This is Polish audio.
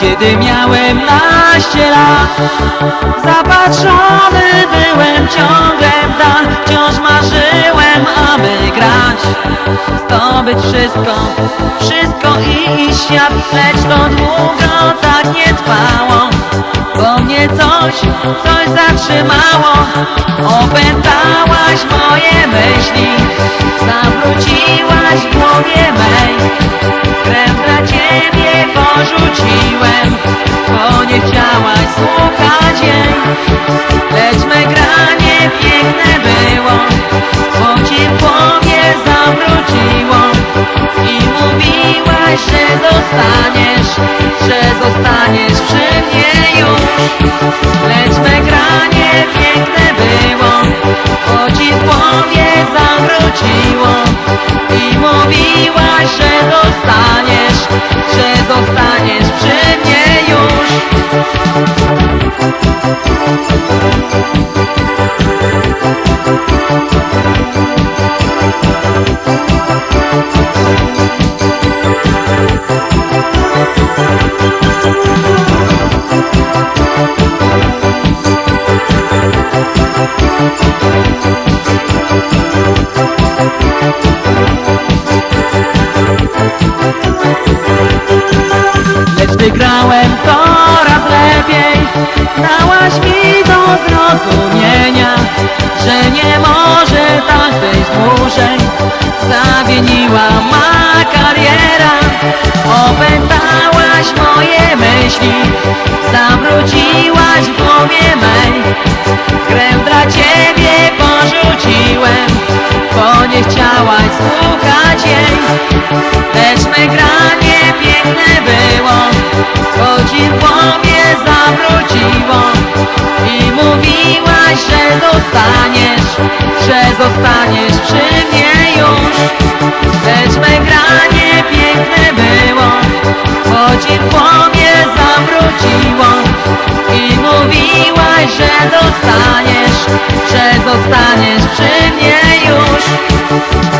Kiedy miałem naście lat Zapatrzony byłem ciągle w dal. Wciąż marzyłem, aby grać Zdobyć wszystko, wszystko i świat. Lecz to długo tak nie trwało Bo mnie coś, coś zatrzymało. Opętałaś moje myśli Zawróciłaś w głowie mej głowie zawróciło I mówiłaś, że zostaniesz wygrałem coraz lepiej. Dałaś mi do zrozumienia Że nie może tak być dłużej. Zawieniła ma kariera Opętałaś moje myśli. Zawróciłaś w głowie mej Krew dla ciebie porzuciłem Bo nie chciałaś słuchać jej Música